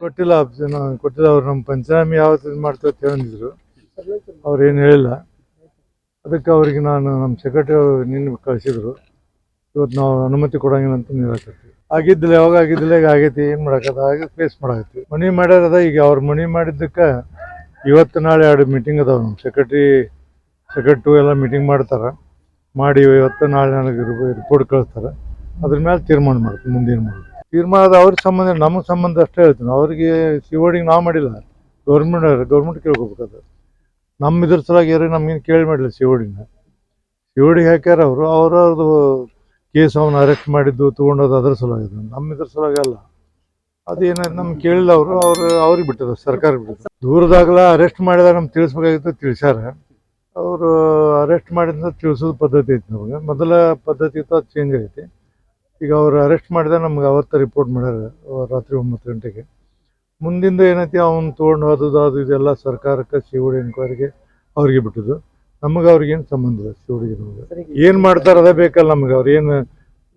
ಕೊಟ್ಟಿಲ್ಲ ಆಪ್ಷನ್ ಕೊಟ್ಟಿಲ್ಲ ಅವ್ರು ನಮ್ಮ ಪಂಚನಾಮಿ ಯಾವತ್ತು ಇದು ಮಾಡ್ತೀವಿ ಅಂತ ಹೇಳಿದ್ರು. ಅವ್ರು ಏನು ಹೇಳಿಲ್ಲ. ಅದಕ್ಕೆ ಅವ್ರಿಗೆ ನಾನು ನಮ್ಮ ಸೆಕ್ರೆಟರಿ ನಿನ್ನೆ ಕಳಿಸಿದ್ರು. ಇವತ್ತು ನಾವು ಅನುಮತಿ ಕೊಡಂಗಿಲ್ಲ ಅಂತ ನಿರಾಕರಿಸಿ ಆಗಿದ್ದಿಲ್ಲ, ಯಾವಾಗ ಆಗಿದ್ದಿಲ್ಲ, ಈಗ ಆಗೈತಿ, ಏನು ಮಾಡಕತ್ತ ಆಗ ಫೇಸ್ ಮಾಡಾಕತ್ತಿ ಮನಿ ಮಾಡ್ಯಾರದ ಈಗ ಅವ್ರು ಮನಿ ಮಾಡಿದ್ದಕ್ಕೆ ಇವತ್ತು ನಾಳೆ ಎರಡು ಮೀಟಿಂಗ್ ಅದಾವೆ. ನಮ್ಮ ಸೆಕ್ರೆಟ್ರಿ ಸೆಕ್ರೆಟ್ರು ಎಲ್ಲ ಮೀಟಿಂಗ್ ಮಾಡ್ತಾರೆ. ಮಾಡಿ ಇವತ್ತು ನಾಳೆ ನನಗೆ ರಿಪೋರ್ಟ್ ಕಳಿಸ್ತಾರೆ. ಅದ್ರ ಮೇಲೆ ತೀರ್ಮಾನ ಮಾಡ್ತೀವಿ, ಮುಂದೇನು ಮಾಡೋದು ತೀರ್ಮಾನದ ಅವ್ರ ಸಂಬಂಧ ನಮ್ಮ ಸಂಬಂಧ ಅಷ್ಟೇ ಹೇಳ್ತೀನಿ. ಅವ್ರಿಗೆ ಸಿವೋಡಿಗೆ ನಾವು ಮಾಡಿಲ್ಲ. ಗೌರ್ಮೆಂಟ್ ಗೌರ್ಮೆಂಟ್ ಕೇಳ್ಕೊಬೇಕದು. ನಮ್ಮ ಇದ್ರ ಸಲಾಗಿ ಯಾರು ನಮ್ಗೇನು ಕೇಳಿ ಮಾಡಿಲ್ಲ ಸಿವೋಡಿನ ಸಿವೋಡಿಗೆ ಹಾಕ್ಯಾರ ಅವರು. ಅವ್ರವ್ರದ್ದು ಕೇಸ್ ಅವನ್ನ ಅರೆಸ್ಟ್ ಮಾಡಿದ್ದು, ತೊಗೊಂಡೋದು ಅದ್ರ ಸಲುವಾಗಿ ನಮ್ಮ ಇದ್ರ ಸಲುವಾಗಿ ಅಲ್ಲ. ಅದೇನ ನಮ್ಗೆ ಕೇಳಿಲ್ಲ ಅವರು. ಅವ್ರು, ಅವ್ರಿಗೆ ಬಿಟ್ಟದ, ಸರ್ಕಾರ ಬಿಟ್ಟದ. ದೂರದಾಗಲ ಅರೆಸ್ಟ್ ಮಾಡಿದಾಗ ನಮ್ಗೆ ತಿಳಿಸ್ಬೇಕಾಗಿತ್ತು, ತಿಳಿಸ್ಯಾರ. ಅವರು ಅರೆಸ್ಟ್ ಮಾಡಿದ ತಿಳಿಸೋದು ಪದ್ಧತಿ ಐತಿ ನಮಗೆ. ಮೊದಲ ಪದ್ಧತಿ ಇತ್ತು ಅದು ಚೇಂಜ್ ಆಗೈತಿ ಈಗ ಅವ್ರು ಅರೆಸ್ಟ್ ಮಾಡಿದ ನಮ್ಗೆ ಅವತ್ತು ರಿಪೋರ್ಟ್ ಮಾಡ್ಯಾರ ರಾತ್ರಿ ಒಂಬತ್ತು ಗಂಟೆಗೆ. ಮುಂದಿಂದ ಏನೈತಿ ಅವ್ನು ತೊಗೊಂಡು ಅದು ಅದು ಇದೆಲ್ಲ ಸರ್ಕಾರಕ್ಕೆ ಸಿ ಡಿ ಎನ್ಕ್ವೈರಿಗೆ ಅವ್ರಿಗೆ ಬಿಟ್ಟಿದ್ದು. ನಮಗೆ ಅವ್ರಿಗೇನು ಸಂಬಂಧ ಇಲ್ಲ ನಮಗೆ. ಏನು ಮಾಡ್ತಾರೋ ಅದೇ ಬೇಕಲ್ಲ ನಮ್ಗೆ. ಅವ್ರು ಏನು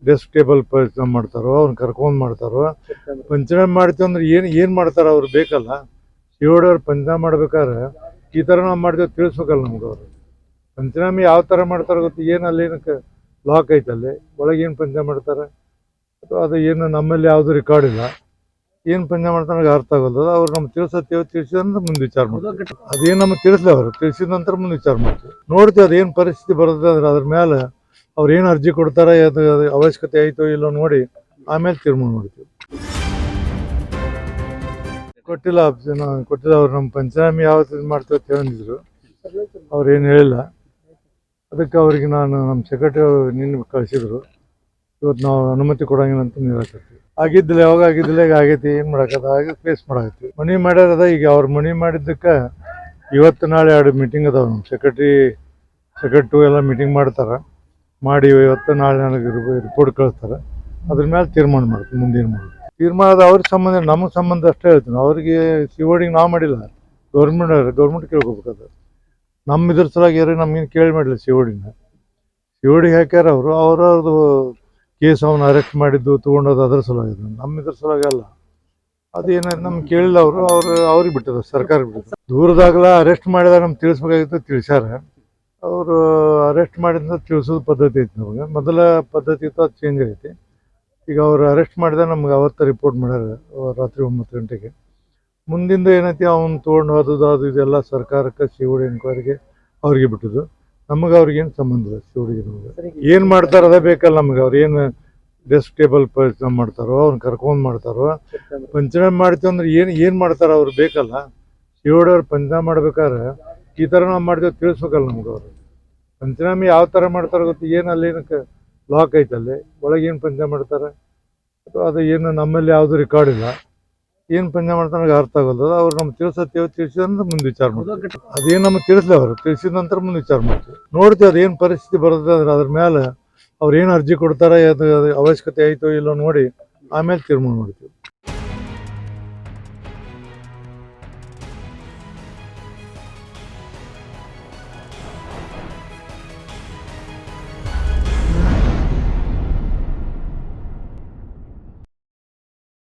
ಡೆಸ್ಕ್ ಟೇಬಲ್ ಪ್ರಯತ್ನ ಮಾಡ್ತಾರೋ ಅವ್ನು ಕರ್ಕೊಂಡು ಮಾಡ್ತಾರೋ. ಪಂಚನಾಮ ಮಾಡ್ತೀವಿ ಅಂದ್ರೆ ಏನು ಏನು ಮಾಡ್ತಾರೋ ಅವ್ರು ಬೇಕಲ್ಲ. ಸಿ ಡಿ ಅವ್ರು ಪಂಚನಾಮ ಮಾಡ್ಬೇಕಾದ್ರೆ ಈ ಥರ ನಾವು ಮಾಡ್ತೀವಿ ತಿಳಿಸ್ಬೇಕಲ್ಲ ನಮ್ಗೆ ಅವರು. ಪಂಚನಾಮಿ ಯಾವ ಥರ ಮಾಡ್ತಾರೋ ಗೊತ್ತು ಏನು ಅಲ್ಲಿ ಏನಕ್ಕೆ ಲಾಕ್ ಐತಲ್ಲಿ, ಒಳಗೆ ಏನು ಪಂಚನಾಮ ಮಾಡ್ತಾರೆ? ಅಥವಾ ಅದು ಏನು ನಮ್ಮಲ್ಲಿ ಯಾವುದು ರೆಕಾರ್ಡ್ ಇಲ್ಲ. ಏನು ಪಂಚನಾಮ ಮಾಡ್ತಾರೆ ಅರ್ಥ ಆಗೋಲ್ಲ. ಅವ್ರು ನಮ್ಗೆ ತಿಳಿಸತ್ತೇವೆ ತಿಳಿಸಿದ್ರೆ ಮುಂದೆ ವಿಚಾರ ಮಾಡ್ತೀವಿ ಅದೇನು ನಮಗೆ ತಿಳಿಸ್ಲಿ ಅವರು. ತಿಳಿಸಿದ ನಂತರ ಮುಂದೆ ವಿಚಾರ ಮಾಡ್ತೀವಿ ನೋಡ್ತೀವಿ ಅದೇನು ಪರಿಸ್ಥಿತಿ ಬರುತ್ತೆ ಅಂದ್ರೆ ಅದ್ರ ಮೇಲೆ ಅವ್ರು ಏನು ಅರ್ಜಿ ಕೊಡ್ತಾರೆ, ಅದು ಅದು ಅವಶ್ಯಕತೆ ಐತೋ ಇಲ್ಲೋ ನೋಡಿ ಆಮೇಲೆ ತೀರ್ಮಾನ ಮಾಡ್ತೀವಿ. ಕೊಟ್ಟಿಲ್ಲ ಕೊಟ್ಟಿಲ್ಲ ಅವ್ರು ನಮ್ಮ ಪಂಚನಾಮಿ ಯಾವತ್ತು ಇದು ಮಾಡ್ತೀವಿ ಅಂತ ಹೇಳಿದ್ರು. ಅವ್ರು ಏನು ಹೇಳಿಲ್ಲ. ಅದಕ್ಕೆ ಅವ್ರಿಗೆ ನಾನು ನಮ್ಮ ಸೆಕ್ರೆಟರಿ ನಿನ್ನೆ ಕಳಿಸಿದ್ರು. ಇವತ್ತು ನಾವು ಅನುಮತಿ ಕೊಡಂಗಿಲ್ಲ ಅಂತ ನಿರಾಕರಿಸಿ ಆಗಿದ್ದಿಲ್ಲ, ಯಾವಾಗ ಆಗಿದ್ದಿಲ್ಲ, ಈಗ ಆಗೈತಿ, ಏನು ಮಾಡೋಕ್ಕದ ಆಗಿ ಫೇಸ್ ಮಾಡಾಕತ್ತಿ. ಮನಿ ಮಾಡ್ಯಾರದ ಈಗ ಅವ್ರು ಮನಿ ಮಾಡಿದ್ದಕ್ಕೆ ಇವತ್ತು ನಾಳೆ ಎರಡು ಮೀಟಿಂಗ್ ಅದಾವ ನಮ್ಮ ಸೆಕ್ರೆಟ್ರಿ ಸೆಕ್ರೆಟ್ರಿ ಎಲ್ಲ ಮೀಟಿಂಗ್ ಮಾಡ್ತಾರೆ. ಮಾಡಿ ಇವತ್ತು ನಾಳೆ ನನಗೆ ರಿಪೋರ್ಟ್ ಕಳಿಸ್ತಾರೆ. ಅದ್ರ ಮೇಲೆ ತೀರ್ಮಾನ ಮಾಡ್ತೀವಿ, ಮುಂದಿನ ಮಾಡಿ ತೀರ್ಮಾನದ ಅವ್ರ ಸಂಬಂಧ ನಮ್ಮ ಸಂಬಂಧ ಅಷ್ಟೇ ಹೇಳ್ತೀನಿ. ಅವ್ರಿಗೆ ಓಡಿಂಗ್ ನಾವು ಮಾಡಿಲ್ಲ. ಗೌರ್ಮೆಂಟ್ ಗೌರ್ಮೆಂಟ್ ಕೇಳ್ಕೊಬೇಕದು. ನಮ್ಮ ಇದ್ರ ಸಲುವಾಗಿ ಯಾರು ನಮ್ಗೇನು ಕೇಳಿ ಮಾಡಲಿ ಸಿ ಡಿಗೆ ಹಾಕ್ಯಾರ ಅವರು, ಅವ್ರವ್ರದ್ದು ಕೇಸ್ ಅವನ್ನ ಅರೆಸ್ಟ್ ಮಾಡಿದ್ದು ತೊಗೊಂಡೋದು ಅದ್ರ ಸಲುವಾಗಿ. ನಮ್ಮ ಇದ್ರ ಸಲುವಾಗಿ ಅಲ್ಲ. ಅದೇನಾಯ್ತು ನಮ್ಗೆ ಕೇಳಿಲ್ಲ ಅವರು, ಅವ್ರು, ಅವ್ರಿಗೆ ಬಿಟ್ಟದ ಸರ್ಕಾರ ಬಿಟ್ಟದ. ದೂರದಾಗಲ ಅರೆಸ್ಟ್ ಮಾಡಿದಾಗ ನಮ್ಗೆ ತಿಳಿಸ್ಬೇಕಾಗಿತ್ತು, ತಿಳಿಸ್ಯಾರ. ಅವರು ಅರೆಸ್ಟ್ ಮಾಡಿದ ತಿಳಿಸೋದು ಪದ್ಧತಿ ಐತಿ ನಮಗೆ. ಮೊದಲ ಪದ್ಧತಿ ಇತ್ತು, ಅದು ಚೇಂಜ್ ಆಗೈತಿ. ಈಗ ಅವ್ರು ಅರೆಸ್ಟ್ ಮಾಡಿದ ನಮ್ಗೆ ಅವತ್ತು ರಿಪೋರ್ಟ್ ಮಾಡ್ಯಾರ, ರಾತ್ರಿ ಒಂಬತ್ತು ಗಂಟೆಗೆ. ಮುಂದಿಂದ ಏನೈತಿ ಅವ್ನು ತೊಗೊಂಡು ಹೋದದು ಅದು ಇದೆಲ್ಲ ಸರ್ಕಾರಕ್ಕೆ ಶಿವಡಿ ಎನ್ಕ್ವೈರಿಗೆ ಅವ್ರಿಗೆ ಬಿಟ್ಟದ್ದು. ನಮಗೆ ಅವ್ರಿಗೇನು ಸಂಬಂಧ ಇಲ್ಲ ಸಿ ಡಿಗೆ ನಮಗೆ. ಏನು ಮಾಡ್ತಾರೋ ಅದೇ ಬೇಕಲ್ಲ ನಮ್ಗೆ. ಅವ್ರು ಏನು ಡೆಸ್ಕ್ ಟೇಬಲ್ ಪ್ರಯತ್ನ ಮಾಡ್ತಾರೋ ಅವ್ರನ್ನ ಕರ್ಕೊಂಡು ಮಾಡ್ತಾರೋ. ಪಂಚನಾಮ ಮಾಡ್ತೀವಿ ಅಂದ್ರೆ ಏನು ಏನು ಮಾಡ್ತಾರೋ ಅವ್ರು ಬೇಕಲ್ಲ. ಅವ್ರು ಪಂಚನಾಮ ಮಾಡ್ಬೇಕಾದ್ರೆ ಈ ಥರ ನಾವು ಮಾಡ್ತೀವಿ ತಿಳಿಸ್ಬೇಕಲ್ಲ ನಮ್ಗೆ ಅವರು. ಪಂಚನಾಮಿ ಯಾವ ಥರ ಮಾಡ್ತಾರೆ ಗೊತ್ತು ಏನು ಅಲ್ಲಿ ಏನಕ್ಕೆ ಲಾಕ್ ಐತಲ್ಲಿ. ಅಲ್ಲಿ ಏನು ಪಂಚ ಮಾಡ್ತಾರೆ? ಅಥವಾ ಅದು ಏನು ನಮ್ಮಲ್ಲಿ ಯಾವುದು ರೆಕಾರ್ಡ್ ಇಲ್ಲ. ಏನು ಪಂದ್ಯ ಮಾಡ್ತಾನೆ ಅರ್ಥ ಆಗೋಲ್ಲ ಅವ್ರು ನಮ್ಗೆ ತಿಳಿಸತ್ತೇವೆ ನಂತರ ಮುಂದೆ ವಿಚಾರ ಮಾಡ್ತೀವಿ. ಅದೇನು ನಮಗೆ ತಿಳಿಸ್ಲಿ ಅವರು. ತಿಳಿಸಿದ ನಂತರ ಮುಂದೆ ವಿಚಾರ ಮಾಡ್ತೀವಿ. ನೋಡ್ತೀವಿ ಅದೇನು ಪರಿಸ್ಥಿತಿ ಬರುತ್ತೆ ಅಂದ್ರೆ ಅದ್ರ ಮೇಲೆ ಅವ್ರು ಏನು ಅರ್ಜಿ ಕೊಡ್ತಾರೆ ಅದು ಅವಶ್ಯಕತೆ ಐತೋ ಇಲ್ಲೋ ನೋಡಿ ಆಮೇಲೆ ತೀರ್ಮಾನ ಮಾಡ್ತೀವಿ.